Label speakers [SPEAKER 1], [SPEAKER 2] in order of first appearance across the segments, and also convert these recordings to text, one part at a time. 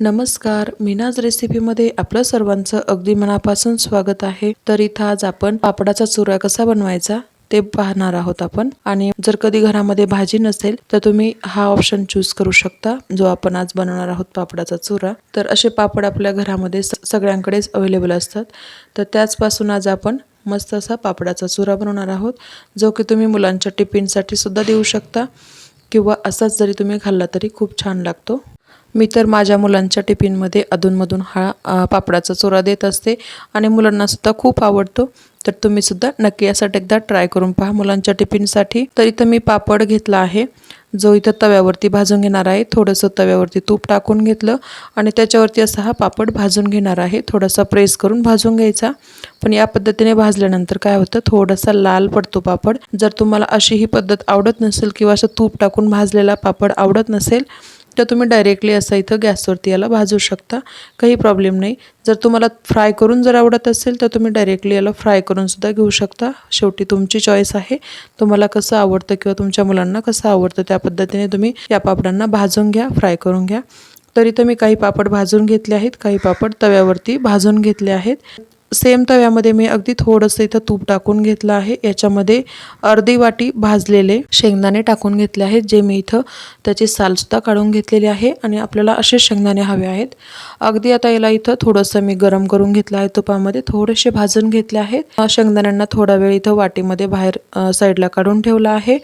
[SPEAKER 1] नमस्कार मीनाज रेसिपीमध्ये आपलं सर्वांचं अगदी मनापासून स्वागत आहे. तर इथं आज आपण पापडाचा चुरा कसा बनवायचा ते पाहणार आहोत आपण. आणि जर कधी घरामध्ये भाजी नसेल तर तुम्ही हा ऑप्शन चूज करू शकता जो आपण आज बनवणार आहोत पापडाचा चुरा. तर असे पापड आपल्या घरामध्ये स- सगळ्यांकडेच अवेलेबल असतात. तर त्याचपासून आज आपण मस्त असा पापडाचा चुरा बनवणार आहोत जो की तुम्ही मुलांच्या टिफिनसाठी सुद्धा देऊ शकता किंवा असाच जरी तुम्ही खाल्ला तरी खूप छान लागतो. मी तर माझ्या मुलांच्या टिफिनमध्ये अधूनमधून हा पापडाचा चोरा देत असते आणि मुलांनासुद्धा खूप आवडतो. तर तुम्हीसुद्धा नक्की यासाठी एकदा ट्राय करून पहा मुलांच्या टिफिनसाठी. तर इथं मी पापड घेतला आहे. जो इथं तव्यावरती भाजून घेणार आहे. थोडंसं तव्यावरती तूप टाकून घेतलं आणि त्याच्यावरती असा हा पापड भाजून घेणार आहे. थोडासा प्रेस करून भाजून घ्यायचा. पण या पद्धतीने भाजल्यानंतर काय होतं? थोडासा लाल पडतो पापड. जर तुम्हाला अशी ही पद्धत आवडत नसेल किंवा असं तूप टाकून भाजलेला पापड आवडत नसेल तर तुम्ही डायरेक्टली असं इथं गॅसवरती याला भाजू शकता. काही प्रॉब्लेम नाही. जर तुम्हाला फ्राय करून जर आवडत असेल तर तुम्ही डायरेक्टली याला फ्राय करूनसुद्धा घेऊ शकता. शेवटी तुमची चॉईस आहे. तुम्हाला कसं आवडतं किंवा तुमच्या मुलांना कसं आवडतं त्या पद्धतीने तुम्ही या पापडांना भाजून घ्या फ्राय करून घ्या. तर तुम्ही मी काही पापड भाजून घेतले आहेत काही पापड तव्यावरती भाजून घेतले आहेत. सेम तव्यामध्ये मी अगदी थोडंसं इथं तूप टाकून घेतलं आहे. याच्यामध्ये अर्धी वाटी भाजलेले शेंगदाणे टाकून घेतले आहेत जे मी इथं त्याची सालसुद्धा काढून घेतलेली आहे आणि आपल्याला असे शेंगदाणे हवे आहेत. अगदी आता याला इथं थोडंसं मी गरम करून घेतलं आहे. तुपामध्ये थोडेसे भाजून घेतले आहेत. शेंगदाण्यांना थोडा वेळ इथं वाटीमध्ये बाहेर साईडला काढून ठेवला आहे.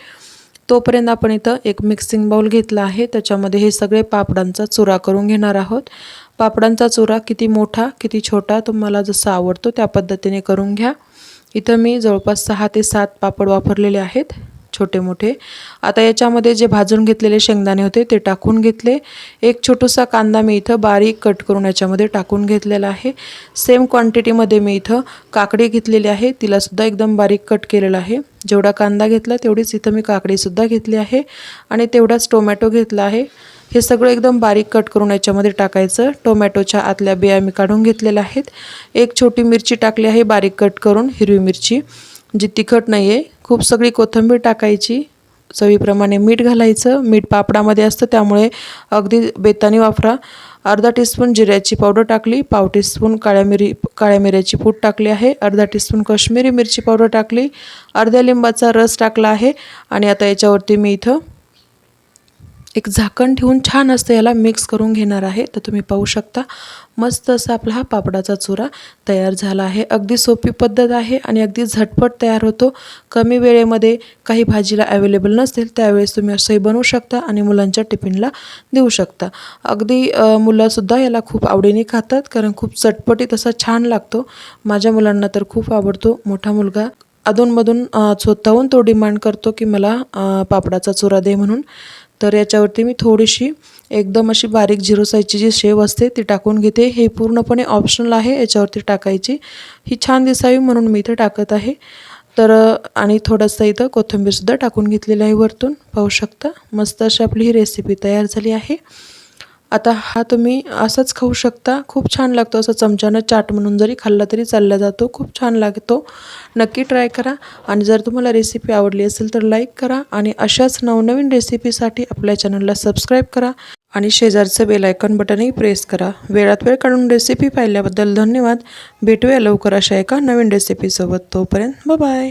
[SPEAKER 1] तोपर्यंत आपण इथं एक मिक्सिंग बाउल घेतला आहे. त्याच्यामध्ये हे सगळे पापडांचा चुरा करून घेणार आहोत. पापडांचा चुरा किती मोठा किती छोटा तुम्हाला जसा आवडतो त्या पद्धतीने करून घ्या. इथं मी जवळपास सहा ते सात पापड वापरलेले आहेत छोटे मोठे. आता याच्यामध्ये जे भाजून घेतलेले शेंगदाणे होते ते टाकून घेतले. एक छोटूसा कांदा मी इथं बारीक कट करून याच्यामध्ये टाकून घेतलेला आहे. सेम क्वांटिटीमध्ये मी इथं काकडी घेतलेली आहे तिलासुद्धा एकदम बारीक कट केलेला आहे. जेवढा कांदा घेतला तेवढीच इथं मी काकडीसुद्धा घेतली आहे आणि तेवढाच टोमॅटो घेतला आहे. हे सगळं एकदम बारीक कट करून याच्यामध्ये टाकायचं. टोमॅटोच्या आतल्या बिया मी काढून घेतलेल्या आहेत. एक छोटी मिरची टाकली आहे बारीक कट करून हिरवी मिरची. जी तिखट नाही आहे खूप सगळी कोथिंबीर टाकायची. चवीप्रमाणे मीठ घालायचं. मीठ पापडामध्ये असतं त्यामुळे अगदी बेतानी वापरा. अर्धा टीस्पून जिऱ्याची पावडर टाकली. पाव टीस्पून काळ्या मिरी काळ्या मिऱ्याची पूड टाकली आहे. अर्धा टीस्पून कश्मीरी मिरची पावडर टाकली. अर्ध्या लिंबाचा रस टाकला आहे. आणि आता याच्यावरती मी इथं एक झाकण ठेवून छान असं याला मिक्स करून घेणार आहे. तर तुम्ही पाहू शकता मस्त असा आपला हा पापडाचा चुरा तयार झाला आहे. अगदी सोपी पद्धत आहे आणि अगदी झटपट तयार होतो. कमी वेळेमध्ये काही भाजीला अवेलेबल नसेल त्यावेळेस तुम्ही असंही बनवू शकता आणि मुलांच्या टिफिनला देऊ शकता. अगदी मुलंसुद्धा याला खूप आवडीने खातात कारण खूप चटपटीत असा छान लागतो. माझ्या मुलांना तर खूप आवडतो. मोठा मुलगा अधूनमधून स्वतःहून तो डिमांड करतो की मला पापडाचा चुरा दे म्हणून. तर याच्यावरती मी थोडीशी एकदम अशी बारीक झिरो साईजची जी शेव असते ती टाकून घेते. हे पूर्णपणे ऑप्शनल आहे याच्यावरती टाकायची. ही छान दिसावी म्हणून मी इथं टाकत आहे. तर आणि थोडंसं इथं कोथिंबीरसुद्धा टाकून घेतलेली आहे वरतून. पाहू शकता मस्त अशी आपली ही रेसिपी तयार झाली आहे. आता हा तुम्ही असाच खाऊ शकता. खूप छान लागतो असं चमच्यानं चाट म्हणून जरी खाल्ला तरी चालला जातो. खूप छान लागतो. नक्की ट्राय करा. आणि जर तुम्हाला रेसिपी आवडली असेल तर लाईक करा आणि अशाच नवनवीन रेसिपीसाठी आपल्या चॅनलला सबस्क्राईब करा आणि शेजारचं बेल आयकॉन बटनही प्रेस करा. वेळात वेळ काढून रेसिपी पाहिल्याबद्दल धन्यवाद. भेटूया लवकर अशा एका नवीन रेसिपीसोबत तोपर्यंत बाय